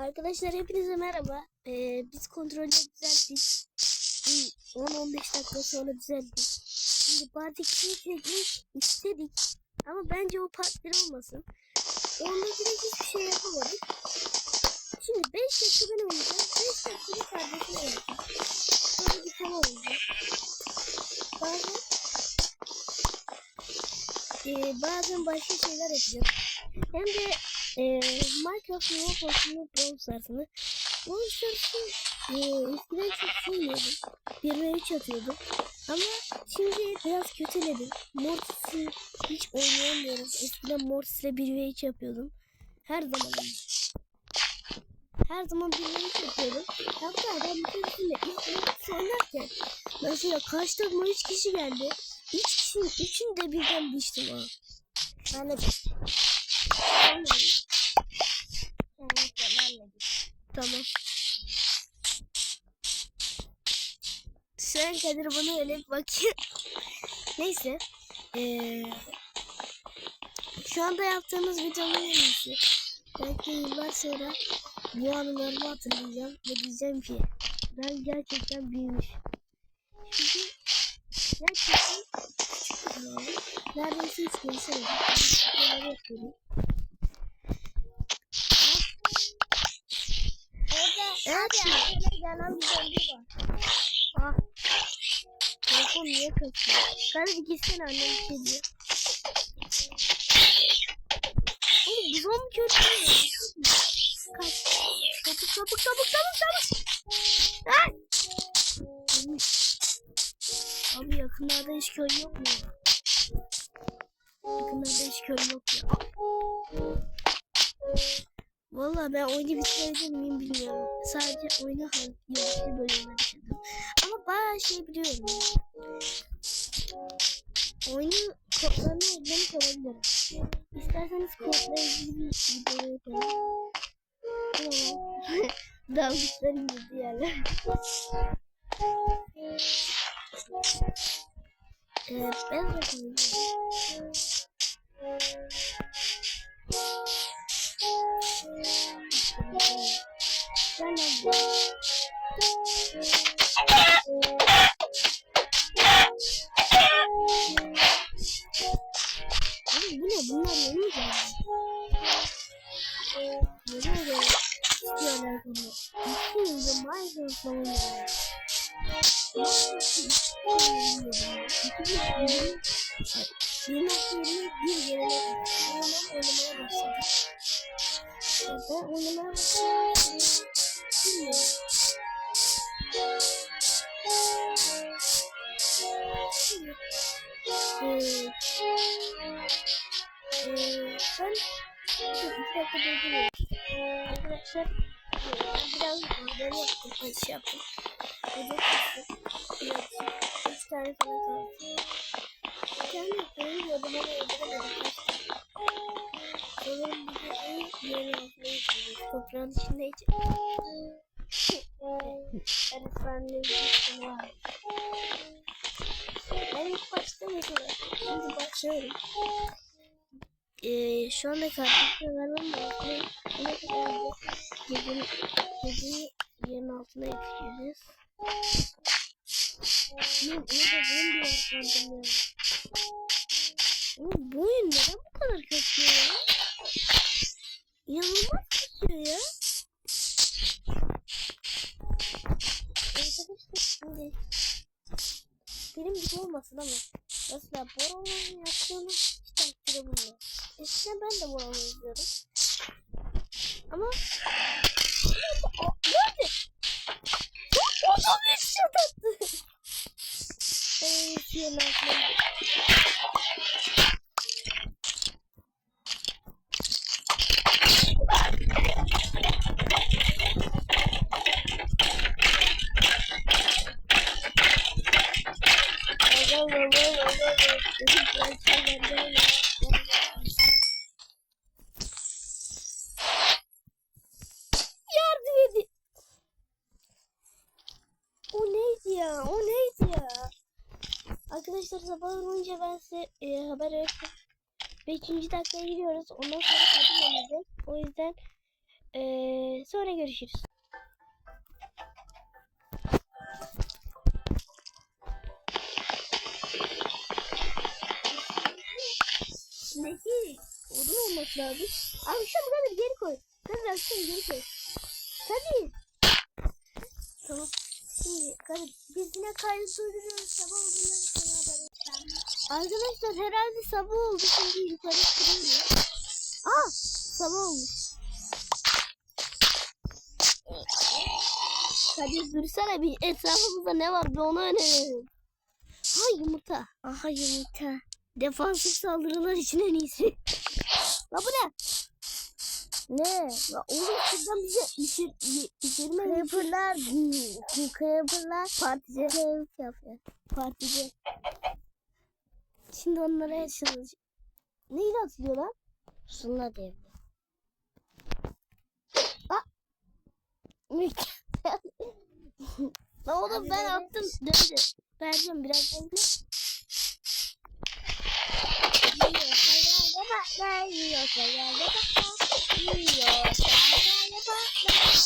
Arkadaşlar hepinize merhaba. Ee, biz kontrolü düzelttik. Bir 10-15 dakika sonra düzelttik. Şimdi part 2'yi çekmek istedik. Ama bence o part 1 olmasın. Onda direkt hiçbir şey yapamadık. Şimdi 5 dakika ben oynayacağım. 5 dakika da kardeşim oynayacak. Böyle bir tema olacak. Bazen ee, bazen başka şeyler yapacağız. Hem de e, Minecraft Roblox'unu Brawl Stars'ını Brawl Stars'ı e, eskiden çok sevmiyordum. 1 ve 3 atıyordum. Ama şimdi biraz kötüledim. Mortis'i hiç oynayamıyorum. Eskiden Mortis'le 1 ve 3 yapıyordum. Her zaman. Her zaman 1 ve 3 yapıyordum. Hatta ben bir keresinde ilk Mortis oynarken mesela karşıma 3 kişi geldi. 3 kişinin 3'ünü de birden biçtim ha. Ben de Tamam. Sen Kadir bana öyle bir bakıyor. Neyse. Ee, şu anda yaptığımız videonun en iyisi. Belki yıllar sonra bu anılarımı hatırlayacağım ve diyeceğim ki ben gerçekten büyümüş. Çünkü gerçekten. Neredeyse hiç gelişemedim. Ben videoları yapıyorum. Evet. gelen bir zombi var. Ah. Telefon niye kaçıyor? Hadi gitsene annem bir şey diyor. Oğlum bu zombi kötü. Kaç. Çabuk çabuk çabuk çabuk çabuk. Ah! Abi yakınlarda hiç köy yok mu? ya? Yakınlarda hiç köy yok Valla ben oyunu bitirebilir miyim bilmiyorum. Sadece oyunu yarışı bölümüne bitirdim. Ama bayağı şey biliyorum. Oyunu kodlarını eklemiş olabilirim. İsterseniz kodla ilgili bir video yapalım. Tamam. Dalmışların girdiği yerler. Evet, ben bakayım. Tamam. Oğlum durduruyorum. Arkadaşlar ee, biraz böyle yaptım. Şey yaptım. Üç tane falan kaldı. Bir tane yapıyorum. Yoduma da Sanırım bir de altına gidiyoruz. Toprağın içindeydi. Evet, ben de bir var. Ben ilk başta mesela, şimdi başlıyorum. Ee, şu anda kardeşime vermem lazım. Ne kadar da gecenin, geceyi yerin altına yetişeceğiz. Ben orada ben bir yapmadım ya. Oğlum bu oyun neden bu kadar kötü ya? İnanılmaz kötü ya. Arkadaşlar şimdi benim gibi olmasın ama mesela Boran'ın yaptığını hiç takdir bulmuyor. Eskiden ben de Boran'ı izliyordum. Ama Nerede? O da bir şey attı. Ben yeşilin altına Yardım edin. O neydi ya? O neydi ya? Arkadaşlar sabah olunca ben size e, haber verdim. Beşinci dakikaya giriyoruz. Ondan sonra kadın oynayacak. O yüzden e, sonra görüşürüz. Şimdiki odun olması lazım. Abi şu kadar geri koy. Kadir akşam geri koy. Kadir. Tamam. Şimdi Kadir biz yine kaydı durduruyoruz. Sabah olduğunda bir sana haber vereceğim. Arkadaşlar herhalde sabah oldu. Şimdi yukarı çıkıyoruz. Aa sabah olmuş. Kadir dursana bir etrafımızda ne var bir onu öğrenelim. Ha yumurta. Aha yumurta. Defansif saldırılar için en iyisi. La bu ne? Ne? La oğlum şuradan bize içir, y- içirme. Creeper'lar, Creeper'lar Partici. keyif yapıyor. Partici. Şimdi onlara yaşanacak. Neyle atılıyor lan? Sunla devri. Mükemmel. La oğlum ben attım. Döndü. Vereceğim biraz. Yiyorsa yerde patlar, yiyorsa yerde patlar, yiyorsa yerde patlar,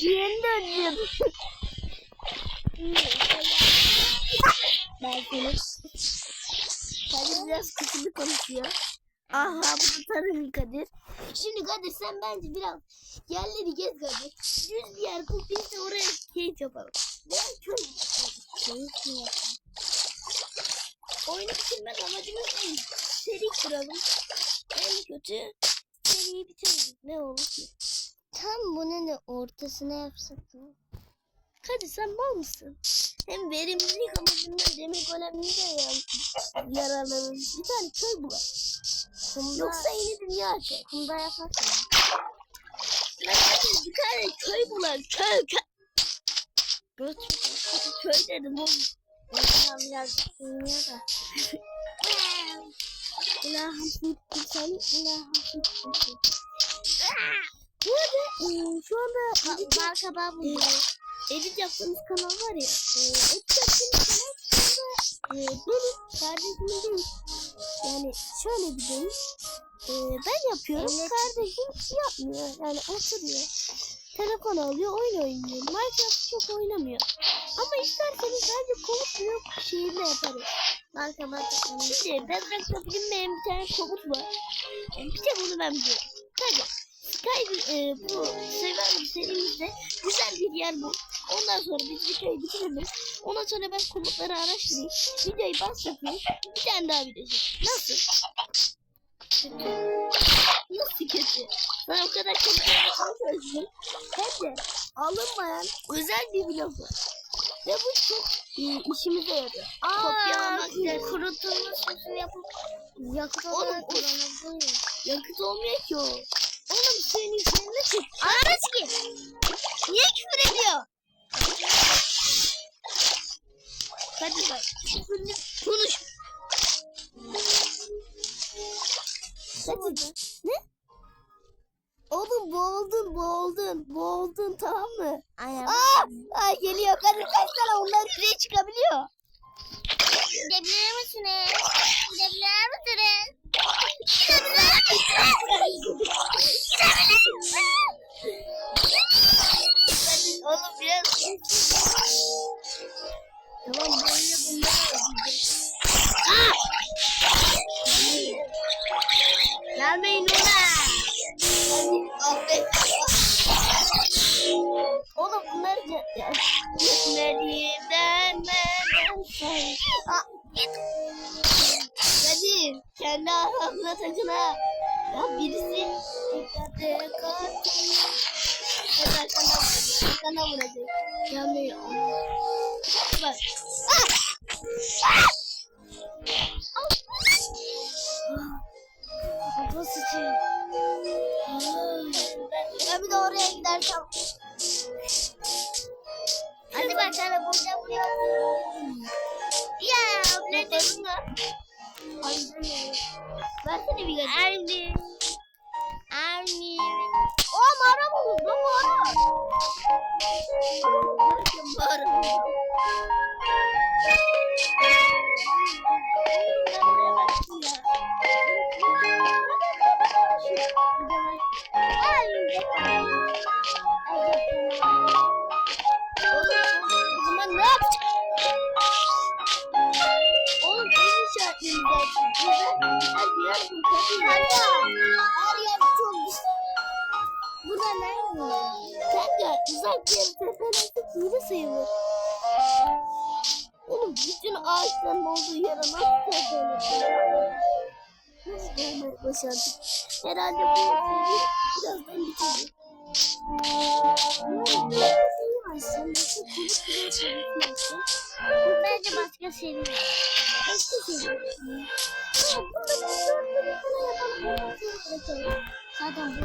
yerde patlar. Ben seni. Kadir biraz kısımlı konuşuyor. Aha bu da tarım Kadir. Şimdi Kadir sen bence biraz yerleri gez Kadir. Düz bir yer bul biz de oraya keyif yapalım. Biraz köy Keyif yapıyor? Oyunu bitirmek amacımız değil. Seri kuralım. En kötü seriyi bitiririz. Ne olur ki? Tam bunun da ortasına yapsak mı? Kadir sen mal mısın? Hem verimlilik amacından demir golemini de yani yararlanırız. Bir tane köy bulalım. Kumda, Yoksa yeni dünya açar. kumda yapak mı? Lan Kadir bir tane köy bulalım. Köy köy. Göt Köy dedim oğlum. Oradan biraz dinliyor da. İlahım tuttu seni. İlahım seni. Bu arada e, şu anda Bal kabağı buluyor. edit yaptığımız kanal var ya. E, edit yaptığımız kanal anda e, benim kardeşimin değil. Yani şöyle bir değil. Ben yapıyorum. Evet. Kardeşim yapmıyor. Yani oturuyor. Telefon alıyor, oyun oynuyor. Minecraft çok oynamıyor. Ama isterseniz bence komut blok şeyinde yaparız. Kabağı da Şimdi Bedrock'ta bilinmeyen bir tane komut var. E, Bir de bunu ben biliyorum. Tabii. Sky e, bu Survivor serimizde güzel bir yer bu. Ondan sonra biz videoyu bitirelim. Ondan sonra ben komutları araştırayım. Videoyu başlatayım. Bir tane daha video. Nasıl? Kötü. Nasıl kötü? Ben o kadar komutları çözdüm. Hem de alınmayan özel bir vlog var. Ve bu çok e, işimize yarıyor. Kopyalamak Aa, değil. kurutulmuş sosu yapıp yakıt olarak kullanabiliyor. Yakıt olmuyor ki o. Oğlum senin üzerine çık. Araç ki. 看见没 Bakın tepenin artık yeri sayılır. Oğlum bütün ağaçların olduğu yere nasıl tepenin? Nasıl gelmek başardık? Herhalde bu yolculuğu birazdan bitecek. Bence başka seviyor. Başka seviyor. Burada bir dört yapalım. Zaten bu.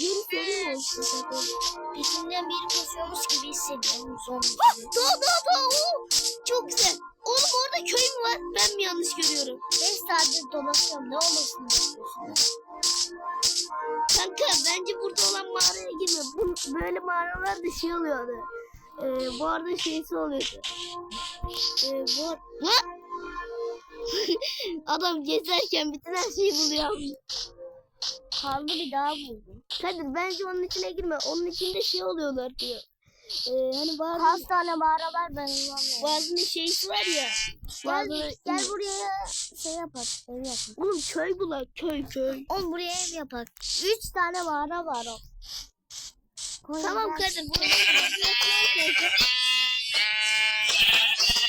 Yürü sorun olsun tabii. Birinden biri kaçıyormuş gibi hissediyorum zombi. Ben mi yanlış görüyorum? 5 saattir dolaşıyorum. Ne olmasını istiyorsun? Kanka bence burada olan mağaraya girme. Bu, böyle mağaralarda şey oluyordu. Ee, bu arada şeysi oluyordu. Ee, bu! Adam gezerken bütün her şeyi buluyor. Kaldı bir daha buldum. Kadir bence onun içine girme. Onun içinde şey oluyorlar diyor. Ee, hani bazı, Kaç tane mağara var ben anlamıyorum. bazı şeysi var ya. Gel, Bazı, gel buraya şey yapak. Ev yapak. Oğlum köy bulak köy köy. Oğlum buraya ev yapak. 3 tane mağara var o. Koy Tamam gel.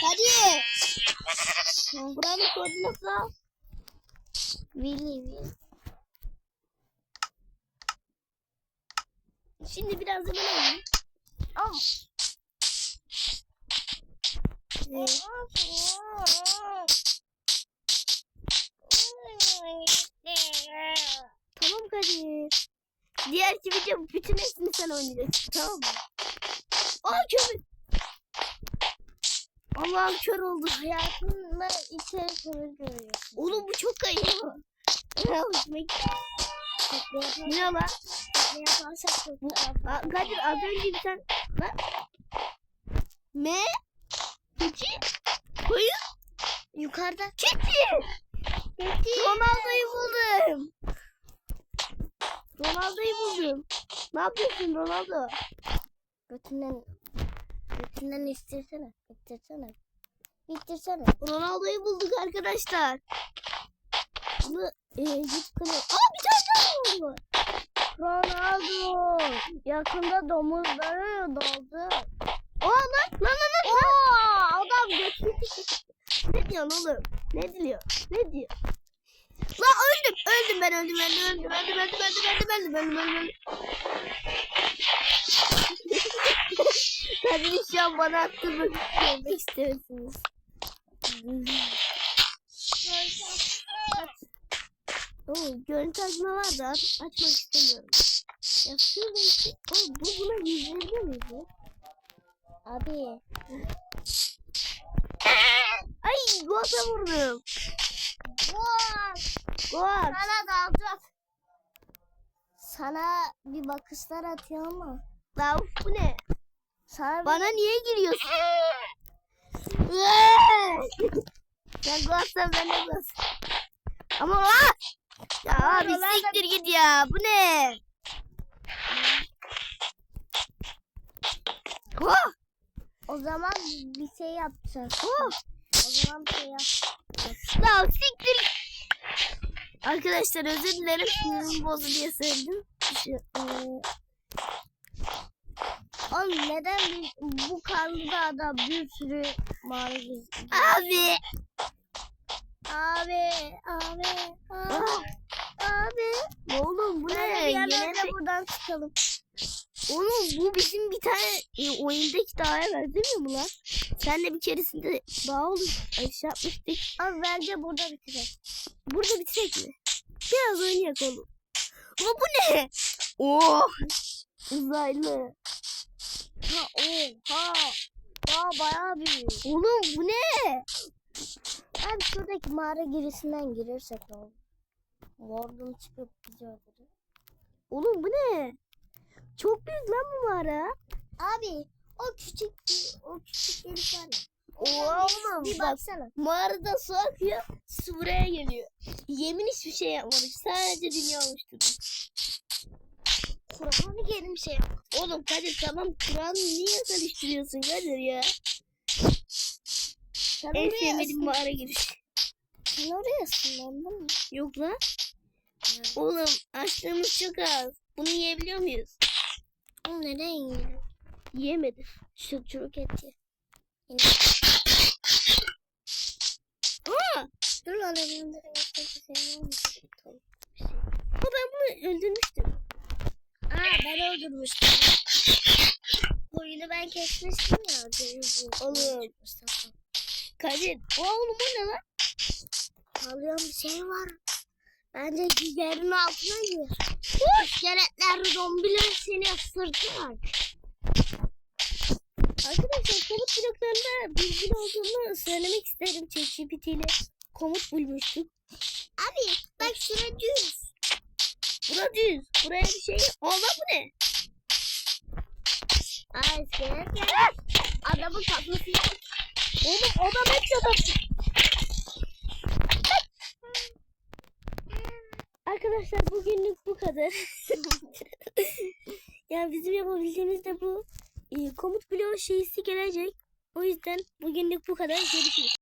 Kadir. Buranın koordinatını al. Willy Willy. Şimdi biraz da ben alayım. Al. Ee, tamam Kadir. Diğer video bütün hepsini sen oynayacaksın tamam mı? Aa kömür. Allah'ım kör oldu. Hayatında içeri kömür görüyorsun. Oğlum bu çok kayıyor. Hoşuma gitti. Ne Bu, Aa, Kadir az önce sen... Lan. Me? Keçi? Koyun? Yukarıda. Keçi! Keçi! Ronaldo'yu buldum. Ronaldo'yu buldum. Ne yapıyorsun Ronaldo? Götünden götünden istirsene. İttirsene. İttirsene. Ronaldo'yu bulduk arkadaşlar. Bunu e. Aa bir tane Gördünüz mü? Ronaldo. Yakında domuzları doldu. Oha lan lan lan lan. Oo, adam ne diyorsun oğlum? Ne diyor? Ne diyor? La öldüm. Öldüm ben öldüm ben öldüm ben öldüm ben öldüm ben öldüm ben öldüm ben öldüm. Kendini şu an bana attırmak istiyorsunuz. Oo, görüntü açma var da aç- açmak istemiyorum. Ya şurada işte, oğlum bu buna yüzlerinde miydi? Abi. Ay gota vurdum. Vay. Gol. Sana dalacak. Sana bir bakışlar atıyor ama. Lan bu ne? Sana Bana niye giriyorsun? Sen gol ben de gol. Ama aa! Ya abi siktir git ya. Bu ne? Oh! o zaman bir şey yapacağız. Oh! O zaman bir şey yap. Lan siktir. Arkadaşlar özür dilerim. Sinirim bozdu diye söyledim. Şu, eee, Oğlum neden biz, bu karlı dağda bir sürü gezdik? Abi. Abi, abi, abi, abi. Oğlum bu ne? Hadi bir yerden Yine de de- buradan çıkalım. Oğlum bu bizim bir tane e, oyundaki dağa benzemiyor mu lan? Senle bir keresinde dağ olup aşağı yapmıştık. Abi bence burada bitirelim. Burada bitsek mi? Biraz oynayak oğlum. Ama bu ne? Oh! Uzaylı. Ha, oha. Daha bayağı büyük. Oğlum bu ne? Abi şuradaki mağara girisinden girersek ne olur? Çıkıp bizi. Oğlum bu ne? Çok büyük lan bu mağara. Abi o küçük o küçük delik var ya. Oha oğlum. Bir Bak baksana. mağarada su akıyor. Su buraya geliyor. Yemin hiçbir şey yapmadık. Sadece dünya oluşturduk. Kur'an'ı gelin şey. Oğlum Kadir tamam Kur'an'ı niye karıştırıyorsun Kadir ya? Sen En sevmediğim mağara giriş. sen oraya ısınlandın mı? Yok lan. Oğlum açlığımız çok az. Bunu yiyebiliyor muyuz? Oğlum neden yiyelim? Yiyemedim. Çürük eti. Aa! Dur lan elimde. Ama ben bunu öldürmüştüm. Aa ben öldürmüştüm. Boyunu ben kesmiştim ya. Oğlum. Kadir. Oğlum o ne lan? Ağlayan bir şey var. Bence yerin altına gir. İskeletler, zombiler seni ısırdılar. Arkadaşlar komut bloklarında bilgili olduğumu söylemek isterim. ChatGPT ile komut bulmuştuk. Abi bak şurada düz. Bura düz. Buraya bir şey lan bu ne? Aa iskelet ya. Adamın kafası yok. Oğlum adam hep adam. Arkadaşlar bugünlük bu kadar. yani bizim yapabildiğimiz de bu. Ee, komut bloğu şeysi gelecek. O yüzden bugünlük bu kadar. Görüşürüz.